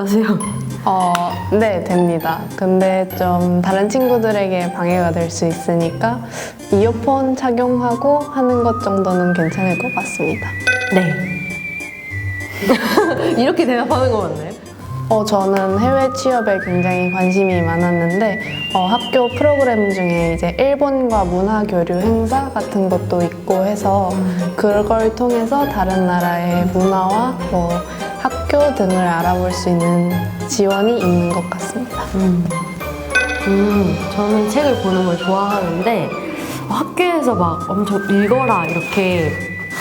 자세요? 어, 네, 됩니다. 근데 좀 다른 친구들에게 방해가 될 수 있으니까 이어폰 착용하고 하는 것 정도는 괜찮을 것 같습니다. 네. 이렇게 대답하는 거 맞나요? 어, 저는 해외 취업에 굉장히 관심이 많았는데 어, 학교 프로그램 중에 이제 일본과 문화 교류 행사 같은 것도 있고 해서 그걸 통해서 다른 나라의 문화와 뭐 학교 등을 알아볼 수 있는 지원이 있는 것 같습니다. 음, 저는 책을 보는 걸 좋아하는데 학교에서 막 엄청 읽어라 이렇게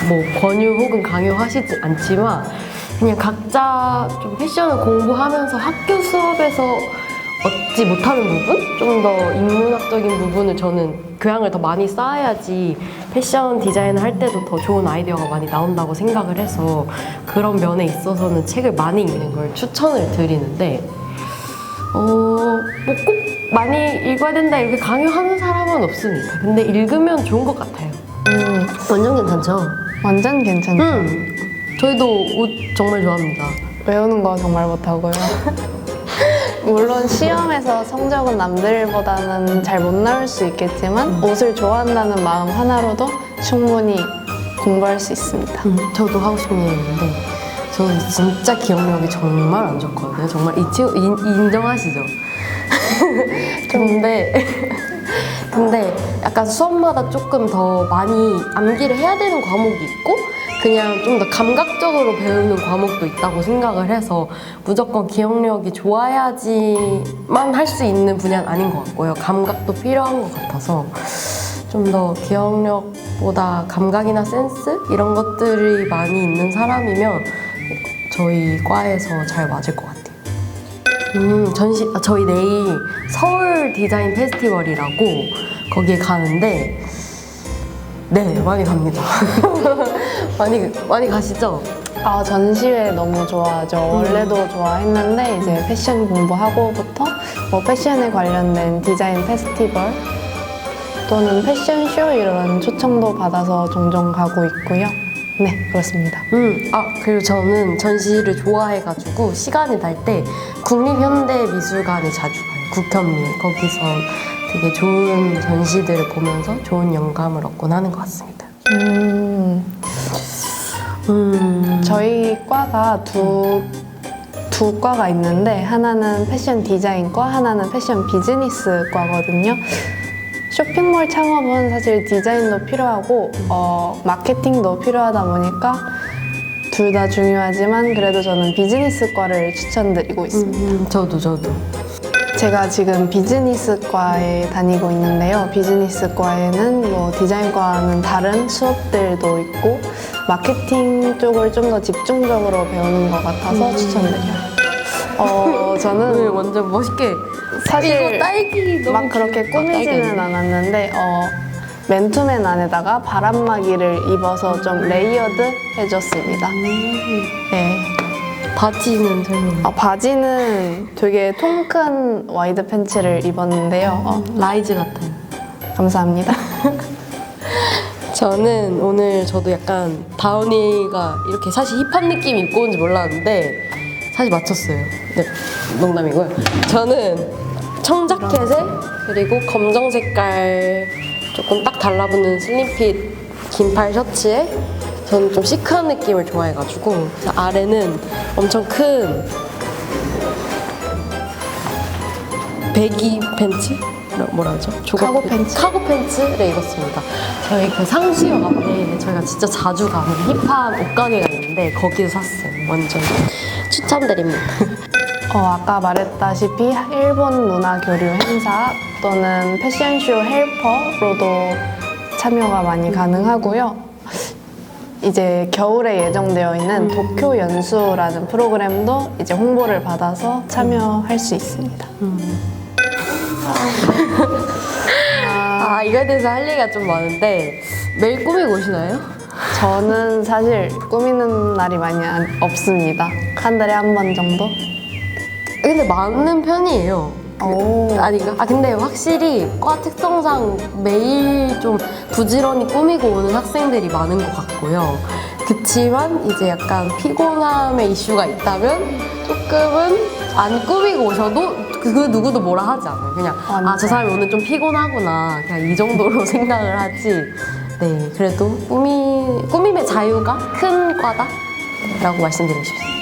뭐 권유 혹은 강요하시지 않지만 그냥 각자 좀 패션을 공부하면서 학교 수업에서 얻지 못하는 부분? 좀 더 인문학적인 부분을 저는 교양을 더 많이 쌓아야지 패션 디자인을 할 때도 더 좋은 아이디어가 많이 나온다고 생각을 해서 그런 면에 있어서는 책을 많이 읽는 걸 추천을 드리는데 어, 뭐꼭 많이 읽어야 된다 이렇게 강요하는 사람은 없습니다. 근데 읽으면 좋은 것 같아요. 음, 완전 괜찮죠? 완전 괜찮죠. 음, 저희도 옷 정말 좋아합니다. 외우는 거 정말 못하고요. 물론 시험에서 성적은 남들보다는 잘 못 나올 수 있겠지만 옷을 좋아한다는 마음 하나로도 충분히 공부할 수 있습니다. 음, 저도 하고 싶은 얘기 있는데 저는 진짜 기억력이 정말 안 좋거든요. 정말 이 친구 인, 인정하시죠? 근데 근데 약간 수업마다 조금 더 많이 암기를 해야 되는 과목이 있고 그냥 좀 더 감각적으로 배우는 과목도 있다고 생각을 해서 무조건 기억력이 좋아야지만 할 수 있는 분야는 아닌 것 같고요. 감각도 필요한 것 같아서 좀 더 기억력보다 감각이나 센스 이런 것들이 많이 있는 사람이면 저희 과에서 잘 맞을 것 같아요. 음, 전시, 아, 저희 내일 서울 디자인 페스티벌이라고 거기에 가는데, 네, 많이 갑니다. 많이, 많이 가시죠? 아, 전시회 너무 좋아하죠. 원래도 좋아했는데 이제 패션 공부하고부터 뭐 패션에 관련된 디자인 페스티벌 또는 패션쇼 이런 초청도 받아서 종종 가고 있고요. 네, 그렇습니다. 음, 아, 그리고 저는 전시를 좋아해가지고 시간이 날 때 국립현대미술관에 자주 가요. 국현미. 거기서 되게 좋은 전시들을 보면서 좋은 영감을 얻곤 하는 것 같습니다. 음, 음, 저희 과가 두, 두 과가 있는데 하나는 패션 디자인과 하나는 패션 비즈니스 과거든요. 쇼핑몰 창업은 사실 디자인도 필요하고 어, 마케팅도 필요하다 보니까 둘 다 중요하지만 그래도 저는 비즈니스 과를 추천드리고 있습니다. 음, 저도, 저도. 제가 지금 비즈니스과에 다니고 있는데요. 비즈니스과에는 뭐 디자인과는 다른 수업들도 있고 마케팅 쪽을 좀 더 집중적으로 배우는 것 같아서 추천드려요. 어, 오늘 저는 완전 멋있게. 사실 딸기 막 그렇게 귀엽다. 꾸미지는. 않았는데 어, 맨투맨 안에다가 바람막이를 입어서 좀 레이어드 해줬습니다. 네. 바지는 설명. 아, 바지는 되게 통 큰 와이드 팬츠를 입었는데요. 어, 라이즈 같아요. 감사합니다. 저는 오늘 저도 약간 다운이가 이렇게 사실 힙한 느낌 입고 온지 몰랐는데 사실 맞췄어요. 네, 농담이고요. 저는 청자켓에 그리고 검정 색깔 조금 딱 달라붙는 슬림핏 긴팔 셔츠에 저는 좀 시크한 느낌을 좋아해가지고 아래는 엄청 큰 배기 팬츠? 뭐라 하죠? 조각 카고 팬츠? 카고 팬츠를 입었습니다. 저희 그 상수역 앞에 저희가 진짜 자주 가는 힙한 옷가게가 있는데 거기서 샀어요. 완전 추천드립니다. 어, 아까 말했다시피 일본 문화 교류 행사 또는 패션쇼 헬퍼로도 참여가 많이 가능하고요. 이제 겨울에 예정되어 있는 도쿄 연수라는 프로그램도 이제 홍보를 받아서 참여할 수 있습니다. 아 이거에 대해서 할 얘기가 좀 많은데 매일 꾸미고 오시나요? 저는 사실 꾸미는 날이 많이 안- 없습니다. 한 달에 한 번 정도? 근데 많은 편이에요. 오. 아닌가? 아 근데 확실히 과 특성상 매일 좀 부지런히 꾸미고 오는 학생들이 많은 것 같고요. 그치만 이제 약간 피곤함의 이슈가 있다면 조금은 안 꾸미고 오셔도 그 누구도 뭐라 하지 않아요. 그냥 완전. 아저 사람이 오늘 좀 피곤하구나 그냥 이 정도로 생각을 하지. 네 그래도 꾸미 꾸밈의 자유가 큰 과다라고 말씀드리고 싶습니다.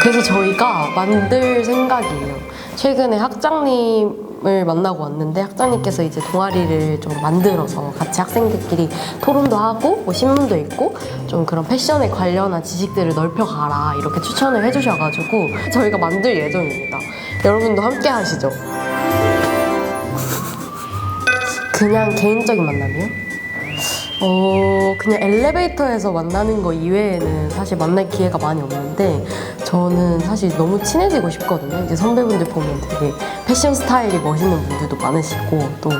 그래서 저희가 만들 생각이에요. 최근에 학장님을 만나고 왔는데 학장님께서 이제 동아리를 좀 만들어서 같이 학생들끼리 토론도 하고 뭐 신문도 읽고 좀 그런 패션에 관련한 지식들을 넓혀가라 이렇게 추천을 해주셔가지고 저희가 만들 예정입니다. 여러분도 함께 하시죠. 그냥 개인적인 만남이요? 어, 그냥 엘리베이터에서 만나는 거 이외에는 사실 만날 기회가 많이 없는데 저는 사실 너무 친해지고 싶거든요. 이제 선배분들 보면 되게 패션 스타일이 멋있는 분들도 많으시고 또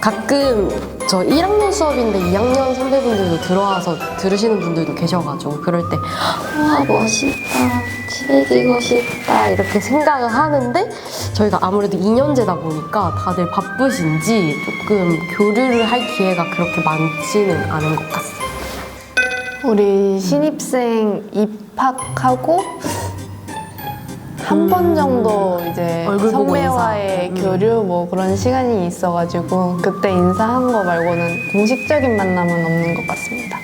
가끔 저 1학년 수업인데 2학년 선배분들도 들어와서 들으시는 분들도 계셔가지고 그럴 때와 멋있다 친해지고 싶다 이렇게 생각을 하는데 저희가 아무래도 2년제다 보니까 다들 바쁘신지 조금 교류를 할 기회가 그렇게 많지는 않은 것 같습니다. 우리 신입생 입학하고 한 번 정도 이제 음. 얼굴 보고 선배와의 인사. 음. 교류 뭐 그런 시간이 있어가지고 그때 인사한 거 말고는 공식적인 만남은 없는 것 같습니다.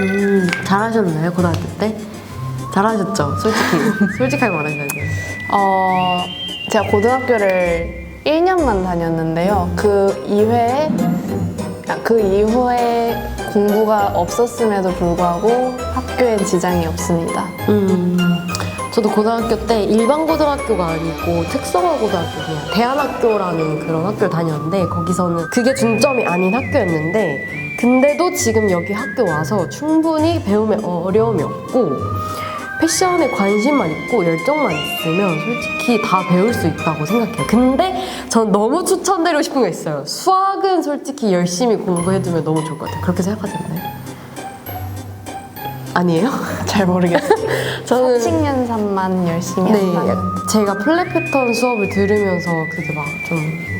음, 잘하셨나요 고등학교 때? 잘하셨죠? 솔직히 솔직하게 말하셔야죠. 어, 제가 고등학교를 1년만 다녔는데요. 그 이후에 아, 그 이후에 공부가 없었음에도 불구하고 학교엔 지장이 없습니다. 음, 저도 고등학교 때 일반 고등학교가 아니고 특성화 고등학교 그냥 대안학교라는 그런 학교를 다녔는데 거기서는 그게 중점이 아닌 학교였는데 근데도 지금 여기 학교 와서 충분히 배움에 어려움이 없고 패션에 관심만 있고 열정만 있으면 솔직히 다 배울 수 있다고 생각해요. 근데 전 너무 추천드리고 싶은 게 있어요. 수학은 솔직히 열심히 공부해두면 너무 좋을 것 같아요. 그렇게 생각하지 않나요? 아니에요? 잘 모르겠어요. 저는 사칙 연산만 열심히 네, 한다면 제가 플랫 패턴 수업을 들으면서 그게 막 좀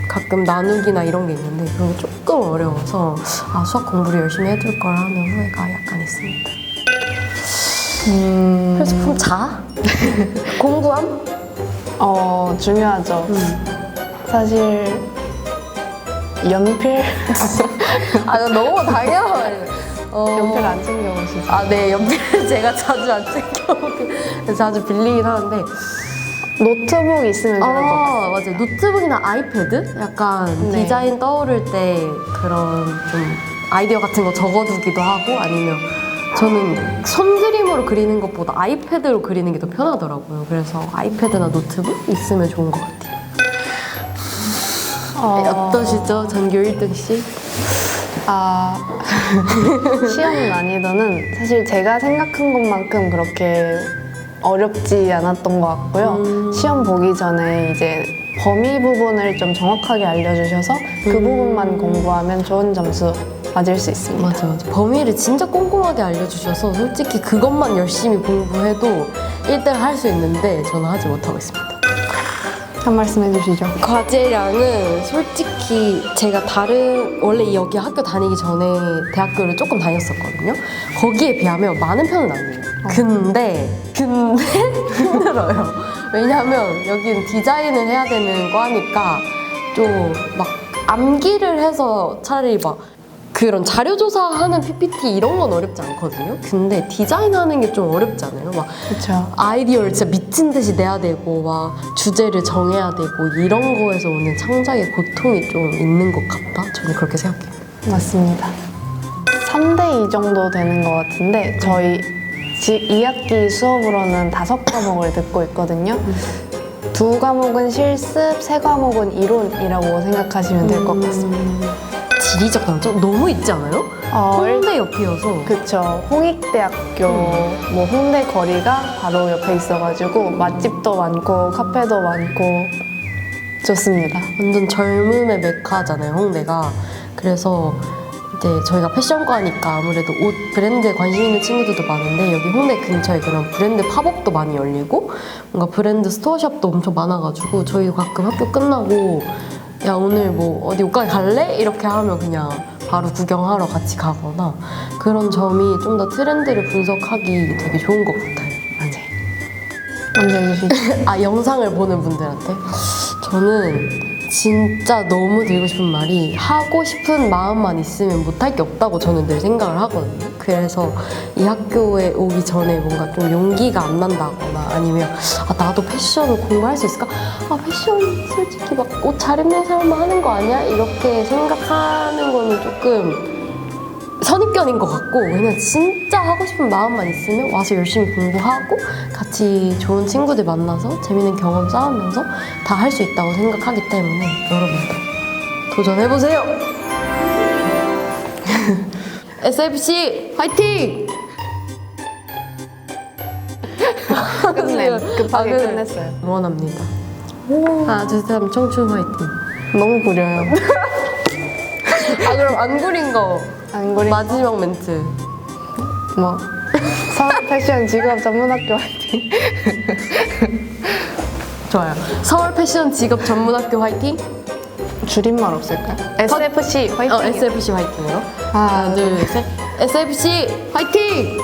가끔 나누기나 이런 게 있는데 그런 게 조금 어려워서 아 수학 공부를 열심히 해둘 걸 하는 후회가 약간 있습니다. 음, 그래서 그럼 자 공부함? 어 중요하죠. 음. 사실 연필 아 너무 당연해. 어, 연필 안 챙겨 오시죠? 아, 네, 연필 제가 자주 안 챙겨오긴 자주 빌리긴 하는데 노트북 있으면 좋을 것 같아요. 아, 맞아요. 노트북이나 아이패드? 약간 네. 디자인 떠오를 때 그런 좀 아이디어 같은 거 적어두기도 하고 아니면 저는 손그림으로 그리는 것보다 아이패드로 그리는 게 더 편하더라고요. 그래서 아이패드나 노트북 있으면 좋은 것 같아요. 네, 어떠시죠? 전교 1등 씨? 아 시험 난이도는 사실 제가 생각한 것만큼 그렇게 어렵지 않았던 것 같고요. 음. 시험 보기 전에 이제 범위 부분을 좀 정확하게 알려주셔서 그 음. 부분만 공부하면 좋은 점수 맞을 수 있습니다. 맞아, 맞아. 범위를 진짜 꼼꼼하게 알려주셔서 솔직히 그것만 열심히 공부해도 1등 할 수 있는데 저는 하지 못하고 있습니다. 한 말씀 해주시죠. 과제량은 솔직히 제가 다른 원래 여기 학교 다니기 전에 대학교를 조금 다녔었거든요. 거기에 비하면 많은 편은 아니에요. 근데 근데 힘들어요. 왜냐하면 여기는 디자인을 해야 되는 과니까 좀 막 암기를 해서 차라리 막 그런 자료 조사하는 PPT 이런 건 어렵지 않거든요. 근데 디자인하는 게 좀 어렵잖아요. 막 그렇죠. 아이디어를 진짜 미친 듯이 내야 되고 막 주제를 정해야 되고 이런 거에서 오는 창작의 고통이 좀 있는 것 같다. 저는 그렇게 생각해요. 맞습니다. 3대 2 정도 되는 것 같은데 저희 지 2학기 수업으로는 다섯 과목을 듣고 있거든요. 두 과목은 실습, 세 과목은 이론이라고 생각하시면 될 것 같습니다. 지리적 단점 너무 있지 않아요? 어, 일- 홍대 옆이어서 그쵸. 홍익대학교, 뭐 홍대 거리가 바로 옆에 있어가지고 맛집도 많고 카페도 많고 좋습니다. 완전 젊음의 메카잖아요, 홍대가. 그래서 이제 저희가 패션과니까 아무래도 옷 브랜드에 관심 있는 친구들도 많은데 여기 홍대 근처에 그런 브랜드 팝업도 많이 열리고 뭔가 브랜드 스토어샵도 엄청 많아가지고 저희 가끔 학교 끝나고 야 오늘 뭐 어디 옷가게 갈래? 이렇게 하면 그냥 바로 구경하러 같이 가거나 그런 점이 좀 더 트렌드를 분석하기 되게 좋은 것 같아요. 해주시죠. 아 영상을 보는 분들한테 저는 진짜 너무 드리고 싶은 말이 하고 싶은 마음만 있으면 못할 게 없다고 저는 늘 생각을 하거든요. 그래서 이 학교에 오기 전에 뭔가 좀 용기가 안 난다거나 아니면 아 나도 패션을 공부할 수 있을까? 아 패션 솔직히 막 옷 잘 입는 사람만 하는 거 아니야? 이렇게 생각하는 거는 조금 선입견인 것 같고 그냥 진짜 하고 싶은 마음만 있으면 와서 열심히 공부하고 같이 좋은 친구들 만나서 재밌는 경험 쌓으면서 다 할 수 있다고 생각하기 때문에 여러분들 도전해보세요! SFC 화이팅! 끝내. 급하게 아, 그- 끝냈어요. 응원합니다. 하나 둘셋 청춘 화이팅! 너무 구려요. 아 그럼 안 구린 거 안 구리. 마지막 멘트 뭐 서울 패션 직업 전문학교 화이팅. 좋아요. 서울 패션 직업 전문학교 화이팅! 줄임말 없을까요? SFC 화이팅. 어, SFC 화이팅으로. 하나, 둘, 셋. SFC 화이팅!